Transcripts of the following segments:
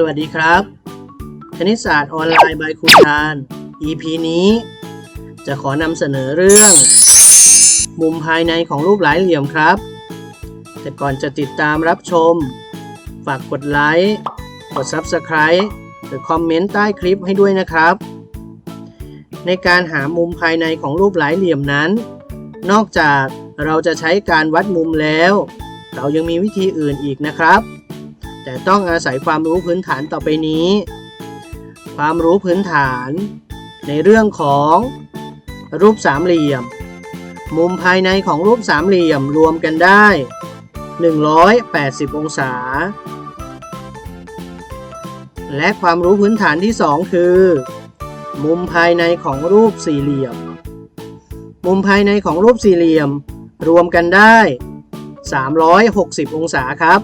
สวัสดีครับ คณิตศาสตร์ออนไลน์บายครูทาน EP นี้ จะขอนำเสนอเรื่อง มุมภายในของรูปหลายเหลี่ยมครับ แต่ก่อนจะติดตามรับชม ฝากกดไลค์ กด Subscribe หรือคอมเมนต์ใต้คลิปให้ด้วยนะครับ ในการหามุมภายในของรูปหลายเหลี่ยมนั้น นอกจากเราจะใช้การวัดมุมแล้ว เรายังมีวิธีอื่นอีกนะครับ แต่ต้องอาศัยความรู้พื้นฐานต่อไปนี้ ความรู้พื้นฐาน ในเรื่องของรูปสามเหลี่ยม มุมภายในของรูปสามเหลี่ยมรวมกันได้ 180 องศา และความรู้พื้นฐานที่ 2 คือ มุมภายในของรูปสี่เหลี่ยม มุมภายในของรูปสี่เหลี่ยม รวมกันได้ 360 องศาครับ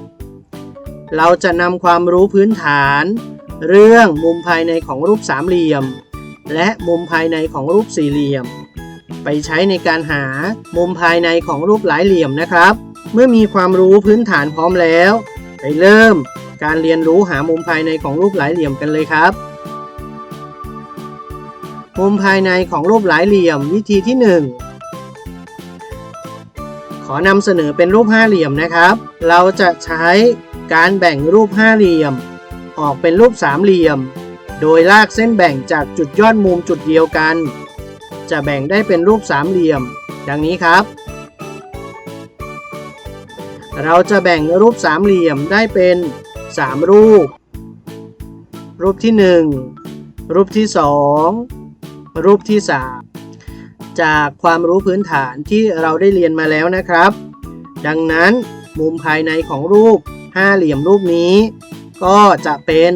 เราจะนำความรู้พื้นฐาน เรื่องมุมภายในของรูปสามเหลี่ยม และมุมภายในของรูปสี่เหลี่ยม ไปใช้ในการหามุมภายในของรูปหลายเหลี่ยมนะครับ เมื่อมีความรู้พื้นฐานพร้อมแล้ว ไปเริ่มการเรียนรู้หามุมภายในของรูปหลายเหลี่ยมกันเลยครับ มุมภายในของรูปหลายเหลี่ยมวิธีที่ 1ขอนำเสนอเป็นรูปห้าเหลี่ยมนะครับ เราจะใช้ การแบ่งรูปห้าเหลี่ยม ออกเป็นรูปสามเหลี่ยม โดยลากเส้นแบ่งจากจุดยอดมุมจุดเดียวกัน จะแบ่งได้เป็นรูปสามเหลี่ยม ดังนี้ครับ เราจะแบ่งรูปสามเหลี่ยมได้เป็นสามรูป รูปที่หนึ่งรูปที่สองรูปที่สามจากความรู้พื้นฐานที่เราได้เรียนมาแล้วนะครับ ดังนั้นมุมภายในของรูป ห้าเหลี่ยมรูปนี้ ก็จะเป็น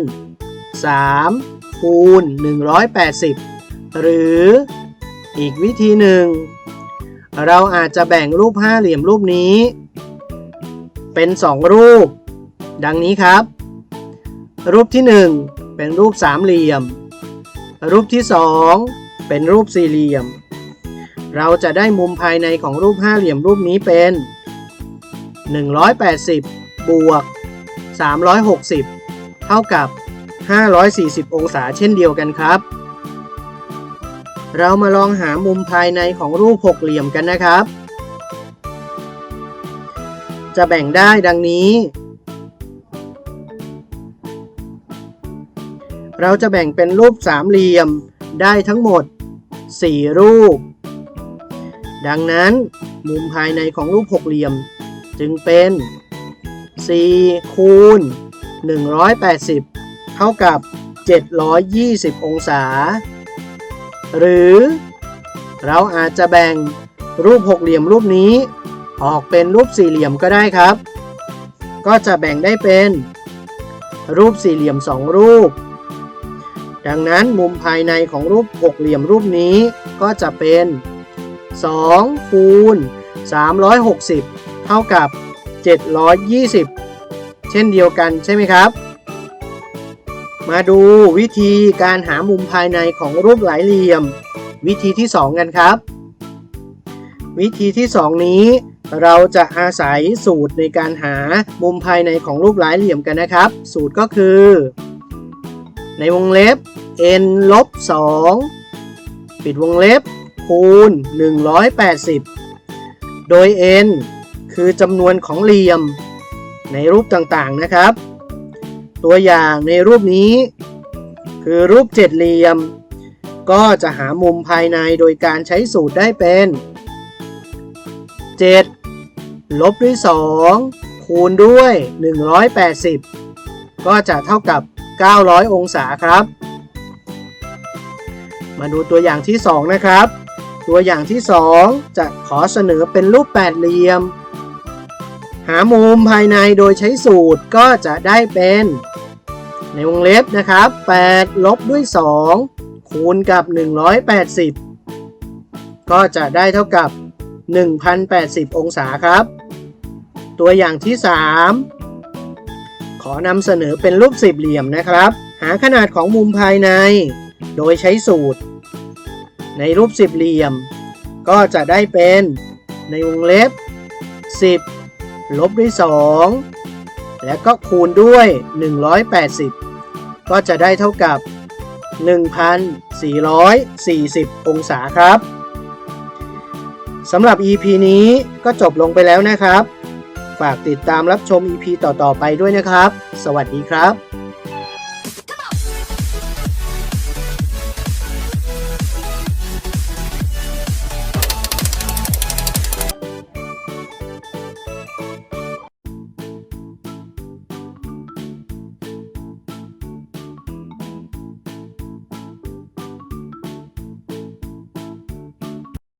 3คูณ180 หรืออีกวิธีหนึ่ง เราอาจจะแบ่งรูปห้าเหลี่ยมรูปนี้ เป็น 2 รูป ดังนี้ครับ รูปที่ 1 เป็นรูปสามเหลี่ยม รูปที่ 2 เป็นรูปสี่เหลี่ยม เราจะได้มุมภายในของรูปห้าเหลี่ยมรูปนี้เป็น 180 บวก 360 เท่ากับ 540 องศาเช่นเดียวกันครับ เรามาลองหามุมภายในของรูปหกเหลี่ยมกันนะครับ จะแบ่งได้ดังนี้ เราจะแบ่งเป็นรูปสามเหลี่ยมได้ทั้งหมด 4 รูป ดังนั้นมุมภายในของรูปหกเหลี่ยมจึงเป็น 4 คูณ 180 เท่ากับ 720 องศา หรือเราอาจจะแบ่งรูปหกเหลี่ยมรูปนี้ ออกเป็นรูปสี่เหลี่ยมก็ได้ครับ ก็จะแบ่งได้เป็น รูปสี่เหลี่ยมสองรูป ดังนั้นมุมภายในของรูปหกเหลี่ยมรูปนี้ก็จะเป็น2คูณ360 เท่ากับ 720 เช่นเดียวกันใช่ไหมครับ มาดูวิธีการหามุมภายในของรูปหลายเหลี่ยม วิธีที่ 2 กันครับ วิธีที่ 2 นี้เราจะอาศัยสูตรในการหามุมภายในของรูปหลายเหลี่ยมกันนะครับ สูตรก็คือ ในวงเล็บ n ลบ2ปิดวงเล็บคูณ 180 โดย n คือจำนวนของเหลี่ยมในรูปต่างๆนะครับ ตัวอย่างในรูปนี้ คือรูปเจ็ดเหลี่ยม ก็จะหามุมภายในโดยการใช้สูตรได้เป็น 7 ลบด้วย 2 คูณด้วย 180 ก็จะเท่ากับ 900 องศาครับ มาดูตัวอย่างที่ 2 นะครับ ตัวอย่างที่ 2 จะขอเสนอเป็นรูปแปดเหลี่ยม หามุมภายในโดยใช้สูตรก็จะได้เป็น ในวงเล็บนะครับ8ลบด้วย 2 คูณกับ 180 ก็จะได้เท่ากับ 1,080 องศาครับ ตัวอย่างที่ 3 ขอนำเสนอเป็นรูปสิบเหลี่ยมนะครับ หาขนาดของมุมภายใน โดยใช้สูตร ในรูปสิบเหลี่ยม ก็จะได้เป็นในวงเล็บ 10 ลบด้วย 2 และก็คูณด้วย 180 ก็จะได้เท่ากับ 1,440 องศาครับสำหรับ EP นี้ก็จบลงไปแล้วนะครับ ฝากติดตามรับชม EP ต่อ ๆ ไปด้วยนะครับ สวัสดีครับ